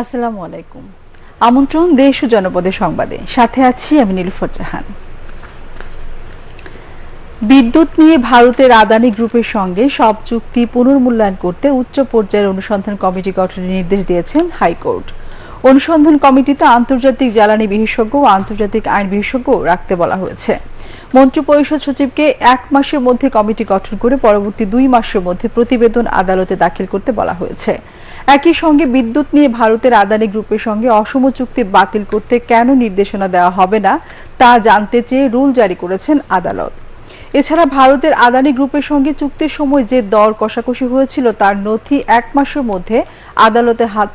আসসালামু আলাইকুম। আমন্ত্রণ দেশ ও জনপদের সংবাদে। সাথে আছি আমি নীলুফর জাহান। বিদ্যুৎ নিয়ে ভারতের আদানি গ্রুপের সঙ্গে সব চুক্তি পুনর্মূল্যায়ন করতে উচ্চ পর্যায়ের অনুসন্ধান কমিটি গঠনের নির্দেশ দিয়েছেন হাইকোর্ট। অনুসন্ধান কমিটিতে আন্তর্জাতিক জ্বালানি বিশেষজ্ঞ ও আন্তর্জাতিক আইন বিশেষজ্ঞ রাখতে বলা হয়েছে। মন্ত্রিপরিষদ সচিবকে এক মাসের মধ্যে কমিটি গঠন করে পরবর্তী দুই মাসের মধ্যে প্রতিবেদন আদালতে দাখিল করতে বলা হয়েছে। একই সঙ্গে বিদ্যুৎ নিয়ে ভারতের আদানি গ্রুপের সঙ্গে অসম চুক্তি বাতিল করতে কেন নির্দেশনা দেওয়া হবে না, তা জানতে চেয়ে রুল জারি করেছেন আদালত। এছাড়া ভারতের আদানি গ্রুপের সঙ্গে চুক্তির সময় যে দর কষাকষি হয়েছিল তার নথি এক মাসের মধ্যে আদালতে হাত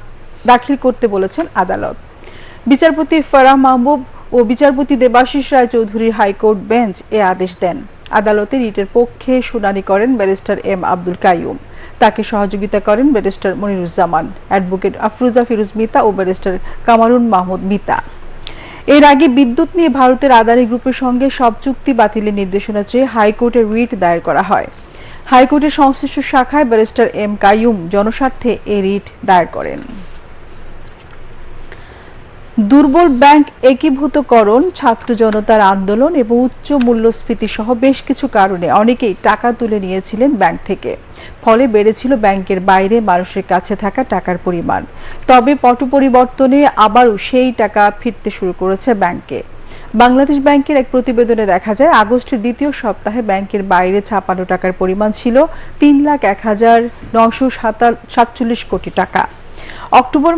দাখিল করতে বলেছেন আদালত। বিচারপতি ফারাহ মাহবুব ও বিচারপতি দেবাশিস রায় চৌধুরীর হাইকোর্ট বেঞ্চ এ আদেশ দেন। আদালতে রিটের পক্ষে শুনানি করেন ব্যারিস্টার এম আব্দুল কাইয়ুম। তাকে সহযোগিতা করেন ব্যারিস্টার মনিরুজ্জামান, অ্যাডভোকেট আফরুজা ফিরুজ মিতা ও ব্যারিস্টার কামারুন মাহমুদ মিতা। এর আগে বিদ্যুৎ নিয়ে ভারতের আদানি গ্রুপের সঙ্গে সব চুক্তি বাতিলের নির্দেশনা চেয়ে হাইকোর্টে রিট দায়ের করা হয়। হাইকোর্টের সংশ্লিষ্ট শাখায় ব্যারিস্টার এম কাইয়ুম জনস্বার্থে এ রিট দায়ের করেন। দুর্বল ব্যাংক একীভূতকরণ, ছাত্র জনতার আন্দোলন এবং উচ্চ মূল্যস্ফীতি সহ বেশ কিছু কারণে অনেকেই টাকা তুলে নিয়েছিলেন ব্যাংক থেকে। ফলে বেড়েছিল ব্যাংকের বাইরে মানুষের কাছে থাকা টাকার পরিমাণ। তবে পট পরিবর্তনে আবারও সেই টাকা ফিরতে শুরু করেছে ব্যাংকে। বাংলাদেশ ব্যাংকের এক প্রতিবেদনে দেখা যায়, আগস্টের দ্বিতীয় সপ্তাহে ব্যাংকের বাইরে ছাপানো টাকার পরিমাণ ছিল তিন লাখ এক হাজার নশো সাতচল্লিশ কোটি টাকা। অক্টোবর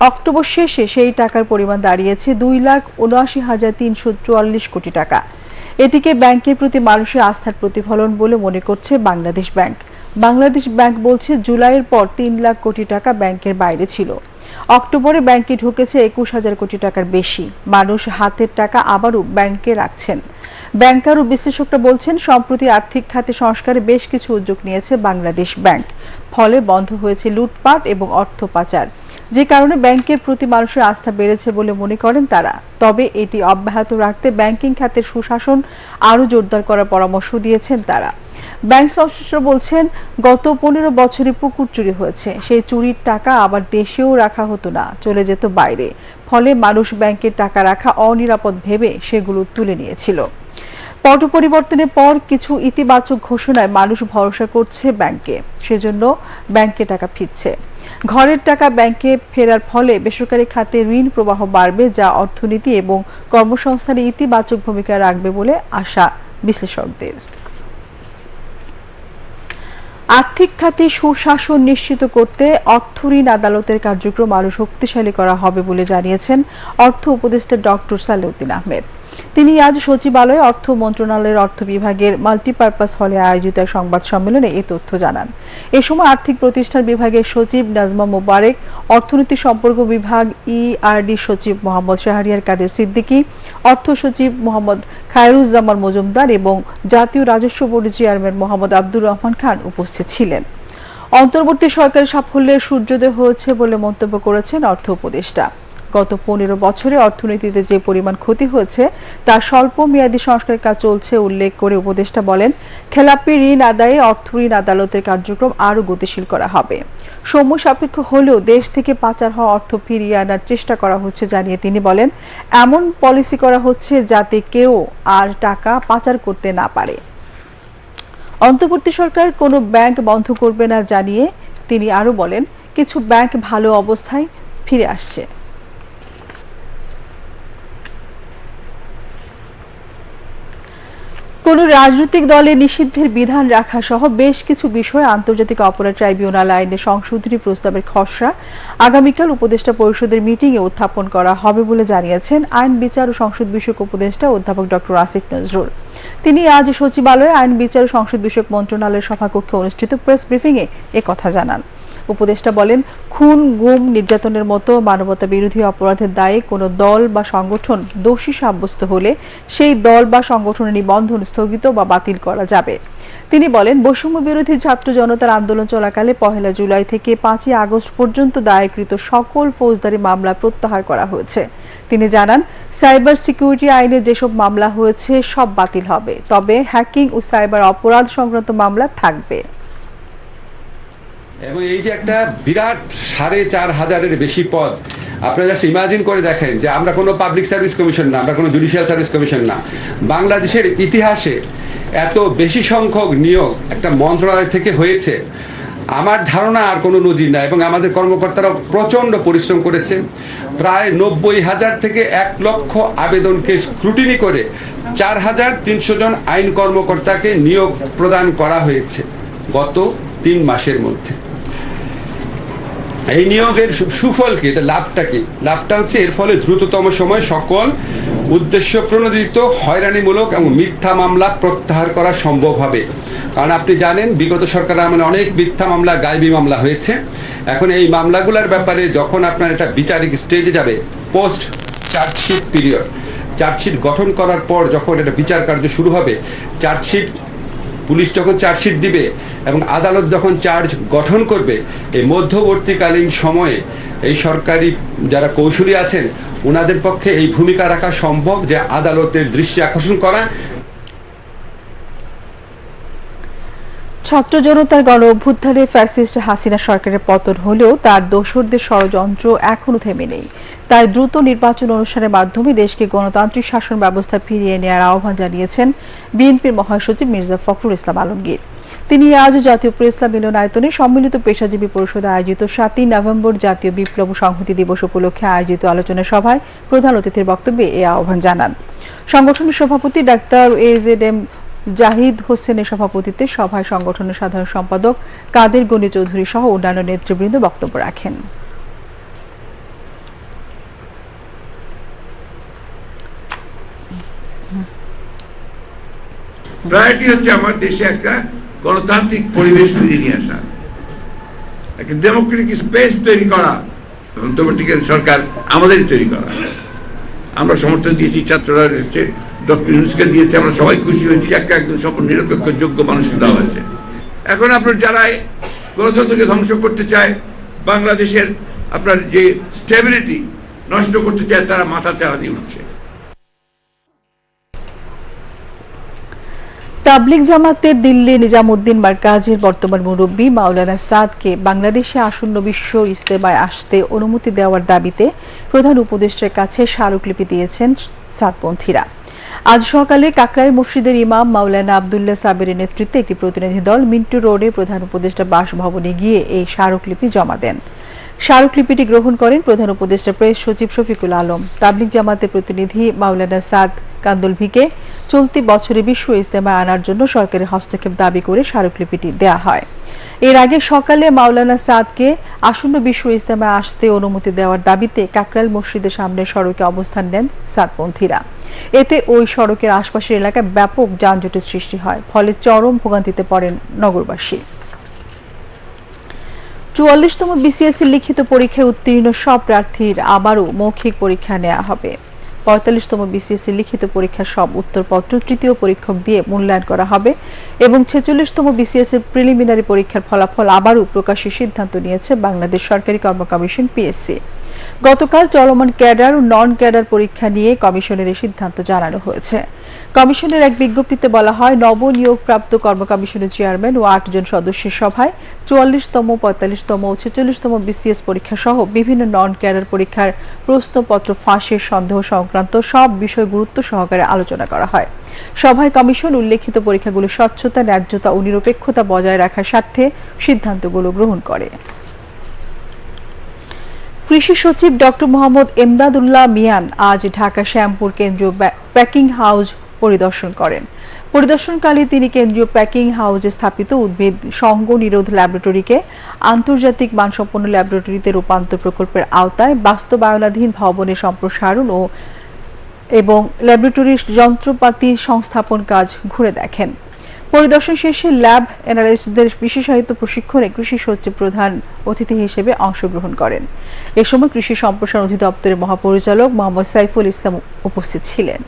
অক্টোবর শেষে সেই টাকার পরিমাণ দাঁড়িয়েছে দুই লাখ উনআশি হাজার তিনশো চুয়াল্লিশ কোটি টাকা। এটিকে ব্যাংকের প্রতি মানুষের আস্থার প্রতিফলন বলে মনে করছে বাংলাদেশ ব্যাংক। বাংলাদেশ ব্যাংক বলছে, জুলাইয়ের পর তিন লাখ কোটি টাকা ব্যাংকের বাইরে ছিল। অক্টোবরে ব্যাংকে ঢুকেছে একুশ হাজার কোটি টাকার বেশি। মানুষ হাতের টাকা আবারও ব্যাংকে রাখছেন। ব্যাংকার ও বিশ্লেষকরা বলছেন, সম্প্রতি আর্থিক খাতে সংস্কারে বেশ কিছু উদ্যোগ নিয়েছে বাংলাদেশ ব্যাংক। ফলে বন্ধ হয়েছে লুটপাট এবং অর্থ পাচার। যে কারণে ব্যাংকের প্রতি মানুষের আস্থা বেড়েছে বলে মনে করেন তারা। তবে এটি অব্যাহত রাখতে ব্যাংকিং খাতের সুশাসন আরও জোরদার করার পরামর্শ দিয়েছেন তারা। ব্যাংক সংশ্লিষ্টরা বলছেন, গত পনেরো বছরে পুকুর চুরি হয়েছে। সেই চুরির টাকা আবার দেশেও রাখা হতো না, চলে যেত বাইরে। ফলে মানুষ ব্যাংকের টাকা রাখা অনিরাপদ ভেবে সেগুলো তুলে নিয়েছিল। পট পরিবর্তনের পর কিছু ইতিবাচক ঘোষণায় মানুষ ভরসা করছে ব্যাংকে। সেজন্য ব্যাংকে টাকা ফিরছে। ঘরের টাকা ব্যাংকে ফেরার ফলে বেসরকারি খাতে ঋণ প্রবাহ বাড়বে, যা অর্থনীতি এবং কর্মসংস্থানে ইতিবাচক ভূমিকা রাখবে বলে আশা বিশ্লেষকদের। আর্থিক খাতে সুশাসন নিশ্চিত করতে অর্থ ঋণ আদালতের কার্যক্রম আরও শক্তিশালী করা হবে বলে জানিয়েছেন অর্থ উপদেষ্টা ডক্টর সালেউদ্দিন আহমেদ। তিনি আজ সচিবালয়ে অর্থ মন্ত্রণালয়ের অর্থ বিভাগের মাল্টিপারপাস হলে আয়োজিত এক সংবাদ সম্মেলনে এই তথ্য জানান। এ সময় আর্থিক প্রতিষ্ঠান বিভাগের সচিব নাজমা মোবারেক, অর্থনীতি সম্পর্ক বিভাগ ইআরডি সচিব মোহাম্মদ শাহরিয়ার কাদের সিদ্দিকী, অর্থ সচিব মোহাম্মদ খায়রুজ্জামান মজুমদার এবং জাতীয় রাজস্ব বোর্ডের চেয়ারম্যান মোহাম্মদ আব্দুর রহমান খান উপস্থিত ছিলেন। অন্তর্বর্তী সরকারের সাফল্যের সূর্যোদয় হয়েছে বলে মন্তব্য করেছেন অর্থ উপদেষ্টা। গত পনেরো বছরে অর্থনীতিতে যে পরিমাণ ক্ষতি হয়েছে, তা স্বল্প মেয়াদী সংস্কারের কাজ চলছে উল্লেখ করে উপদেষ্টা বলেন, খেলাপি ঋণ আদায়ে অর্থ ঋণ আদালতের কার্যক্রম আরও গতিশীল করা হবে। সময় সাপেক্ষ হলেও দেশ থেকে পাচার হওয়া অর্থ ফিরিয়ে আনার চেষ্টা করা হচ্ছে জানিয়ে তিনি বলেন, এমন পলিসি করা হচ্ছে যাতে কেউ আর টাকা পাচার করতে না পারে। অন্তর্বর্তী সরকার কোনো ব্যাংক বন্ধ করবে না জানিয়ে তিনি আরও বলেন, কিছু ব্যাংক ভালো অবস্থায় ফিরে আসছে। কোন রাজনৈতিক দলে নিষিদ্ধের বিধান রাখা সহ বেশ কিছু বিষয়ে আন্তর্জাতিক অপরাধ ট্রাইব্যুনাল আইনে সংশোধনী প্রস্তাবের খসড়া আগামীকাল উপদেষ্টা পরিষদের মিটিংয়ে উত্থাপন করা হবে বলে জানিয়েছেন আইন, বিচার ও সংসদ বিষয়ক উপদেষ্টা অধ্যাপক ডক্টর আসিফ নজরুল। তিনি আজ সচিবালয়ে আইন, বিচার ও সংসদ বিষয়ক মন্ত্রণালয়ের সভাকক্ষে অনুষ্ঠিত প্রেস ব্রিফিংয়ে কথা জানান। উপদেষ্টা বলেন, খুন, গুম, নির্যাতনের মতো মানবতা বিরোধী অপরাধের দায়ে কোনো দল বা সংগঠন দোষী সাব্যস্ত হলে সেই দল বা সংগঠনের নিবন্ধন স্থগিত বা বাতিল করা যাবে। তিনি বলেন, বৈষম্য বিরোধী ছাত্র জনতার আন্দোলন চলাকালে পহেলা জুলাই থেকে পাঁচই আগস্ট পর্যন্ত দায়েরকৃত সকল ফৌজদারি মামলা প্রত্যাহার করা হয়েছে। তিনি জানান, সাইবার সিকিউরিটি আইনে যেসব মামলা হয়েছে সব বাতিল হবে, তবে হ্যাকিং ও সাইবার অপরাধ সংক্রান্ত মামলা থাকবে। এবং এই যে একটা বিরাট সাড়ে চার হাজারের বেশি পদ, আপনারা জাস্ট ইমাজিন করে দেখেন যে আমরা কোনো পাবলিক সার্ভিস কমিশন না, আমরা কোনো জুডিশিয়াল সার্ভিস কমিশন না। বাংলাদেশের ইতিহাসে এত বেশি সংখ্যক নিয়োগ একটা মন্ত্রণালয় থেকে হয়েছে। আমার ধারণা আর কোনো নজির নাই এবং আমাদের কর্মকর্তারা প্রচণ্ড পরিশ্রম করেছে। প্রায় নব্বই হাজার থেকে এক লক্ষ আবেদনকে স্ক্রুটিনি করে চার হাজার তিনশো জন আইন কর্মকর্তাকে নিয়োগ প্রদান করা হয়েছে গত তিন মাসের মধ্যে। এই নিয়োগের সুফল কি? এটা লাভটা কি? লাভটা হচ্ছে এর ফলে দ্রুততম সময় সকল উদ্দেশ্য প্রণোদিত, হয়রানিমূলক এবং মিথ্যা মামলা প্রত্যাহার করা সম্ভব হবে। কারণ আপনি জানেন, বিগত সরকার আমলে অনেক মিথ্যা মামলা গায়েবী মামলা হয়েছে। এখন এই মামলাগুলোর ব্যাপারে যখন আপনার এটা বিচারিক স্টেজে যাবে পোস্ট চার্জশিট পিরিয়ড চার্জশিট গঠন করার পর যখন এটা বিচার কার্য শুরু হবে চার্জশিট পুলিশ যখন চার্জশিট দিবে এবং আদালত যখন চার্জ গঠন করবে, এই মধ্যবর্তীকালীন সময়ে এই সরকারি যারা কৌশলী আছেন ওনাদের পক্ষে এই ভূমিকা রাখা সম্ভব যে আদালতের দৃষ্টি আকর্ষণ করা ছাত্র জনতার গণ অভ্যুত্থানে ফ্যাসিস্ট হাসিনা সরকারের পতন হলেও তার দোসরদের ষড়যন্ত্র এখনও থেমে নেই। তাই দ্রুত নির্বাচন অনুষ্ঠানের মাধ্যমে দেশকে গণতান্ত্রিক শাসন ব্যবস্থা ফিরিয়ে নেওয়ার আহ্বান জানিয়েছেন বিএনপির মহাসচিব মির্জা ফখরুল ইসলাম আলমগীর। তিনি আজ জাতীয় প্রেস ক্লাব মিলনায়তনে সম্মিলিত পেশাজীবী পরিষদে আয়োজিত সাতই নভেম্বর জাতীয় বিপ্লব সংহতি দিবস উপলক্ষে আয়োজিত আলোচনা সভায় প্রধান অতিথির বক্তব্যে এ আহ্বান জানান। সংগঠনের সভাপতি doctor A Z M Zahid হোসেনের সভাপতিত্বে সভায় সংগঠনের সাধারণ সম্পাদক কাদের গনি চৌধুরী সহ অন্যান্য নেতৃবৃন্দ বক্তব্য রাখেন। প্রায়োরিটি হচ্ছে আমার দেশে একটা গণতান্ত্রিক পরিবেশ ফিরিয়ে নিয়ে আসা। একটা ডেমোক্রেটিক স্পেস তৈরি করা সরকার আমাদের তৈরি করা। আমরা সমর্থন দিয়েছি ছাত্ররা ডক্টর ইউনুসকে দিয়েছে, আমরা সবাই খুশি হয়েছি একটা সকল নিরপেক্ষ, যোগ্য মানুষকে দেওয়া হয়েছে। এখন আপনার যারা গণতন্ত্রকে ধ্বংস করতে চায়, বাংলাদেশের আপনার যে স্টেবিলিটি নষ্ট করতে চায়, তারা মাথা চারা দিয়ে উঠছে। তাবলিগ জামাতের দিল্লি নিজামুদ্দিন মার্কাজের বর্তমান মুরব্বী মাওলানা সাদকে বাংলাদেশে আসন্ন বিশ্ব ইস্তেমায় আসতে অনুমতি দেওয়ার দাবিতে প্রধান উপদেষ্টার কাছে স্মারকলিপি দিয়েছেন সাদপন্থীরা। আজ সকালে কাকরাই মসজিদের ইমাম মাওলানা আবদুল্লাহ সাবেরের নেতৃত্বে একটি প্রতিনিধি দল মিন্টু রোডে প্রধান উপদেষ্টা বাসভবনে গিয়ে এই স্মারকলিপি জমা দেন। স্মারকলিপিটি গ্রহণ করেন প্রধান উপদেষ্টা প্রেস সচিব শফিকুল আলম। তাবলিগ জামাতের প্রতিনিধি মাওলানা সাদ কান্দলভিকে চলতি বছরে বিশ্ব ইস্তেমায় আনার জন্য সরকারের হস্তক্ষেপ দাবি করে স্মারকলিপিটি দেয়া হয়। এর আগে সকালে মাওলানা সাদকে আসন্ন বিশ্ব ইস্তেমায় আসতে অনুমতি দেওয়ার দাবিতে কাকরাইল মসজিদের সামনে সড়কে অবস্থান নেন সাদপন্থীরা। এতে ওই সড়কের আশপাশের এলাকায় ব্যাপক যানজটের সৃষ্টি হয়, ফলে চরম ভোগান্তিতে পড়েন নগরবাসী। চুয়াল্লিশতম বিসিএসসি লিখিত পরীক্ষায় উত্তীর্ণ সব প্রার্থীর আবারও মৌখিক পরীক্ষা নেওয়া হবে। পঁয়তাল্লিশতম বিসিএসসি লিখিত পরীক্ষার সব উত্তরপত্র তৃতীয় পরীক্ষক দিয়ে মূল্যায়ন করা হবে এবং ছেচল্লিশতম বিসিএসসি প্রিলিমিনারি পরীক্ষার ফলাফল আবারও প্রকাশের সিদ্ধান্ত নিয়েছে বাংলাদেশ সরকারি কর্ম কমিশন পিএসসি গতকাল চলমান ক্যাডার ও নন ক্যাডার পরীক্ষা নিয়ে কমিশনের সিদ্ধান্ত জানানো হয়েছে। কমিশনের এক বিজ্ঞপ্তিতে বলা হয়, নবনিয়োগপ্রাপ্ত কর্ম কমিশনের চেয়ারম্যান ও আটজন সদস্যের সভায় চুয়াল্লিশতম, পঁয়তাল্লিশতম ও ছেচল্লিশতম বিসিএস পরীক্ষা সহ বিভিন্ন নন ক্যাডার পরীক্ষার প্রশ্নপত্র ফাঁসের সন্দেহ সংক্রান্ত সব বিষয় গুরুত্ব সহকারে আলোচনা করা হয়। সভায় কমিশন উল্লেখিত পরীক্ষাগুলো স্বচ্ছতা, ন্যায্যতা ও নিরপেক্ষতা বজায় রাখার স্বার্থে সিদ্ধান্তগুলো গ্রহণ করে। কৃষি সচিব ডক্টর মোহাম্মদ এমদাদুল্লাহ মিয়ান আজ ঢাকা শ্যামপুর কেন্দ্রীয় প্যাকিং হাউস পরিদর্শন করেন। পরিদর্শনকালে তিনি কেন্দ্রীয় প্যাকিং হাউসে স্থাপিত উদ্ভিদ সঙ্গ নিরোধ ল্যাবরেটরিকে আন্তর্জাতিক মানসম্পন্ন ল্যাবরেটরিতে রূপান্তর প্রকল্পের আওতায় বাস্তবায়নাধীন ভবনে সম্প্রসারণ ও এবং ল্যাবরেটরির যন্ত্রপাতি সংস্থাপন কাজ ঘুরে দেখেন। পরিদর্শন শেষে ল্যাব অ্যানালিস্টদের বিশেষায়িত প্রশিক্ষণে কৃষি সচিব প্রধান অতিথি হিসেবে অংশগ্রহণ করেন। এ সময় কৃষি সম্প্রসারণ অধিদপ্তরের মহাপরিচালক মোহাম্মদ সাইফুল ইসলাম উপস্থিত ছিলেন।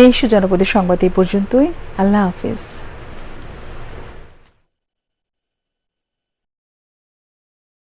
দেশ জনপদের সংবাদ এই পর্যন্তই। আল্লাহ হাফিজ।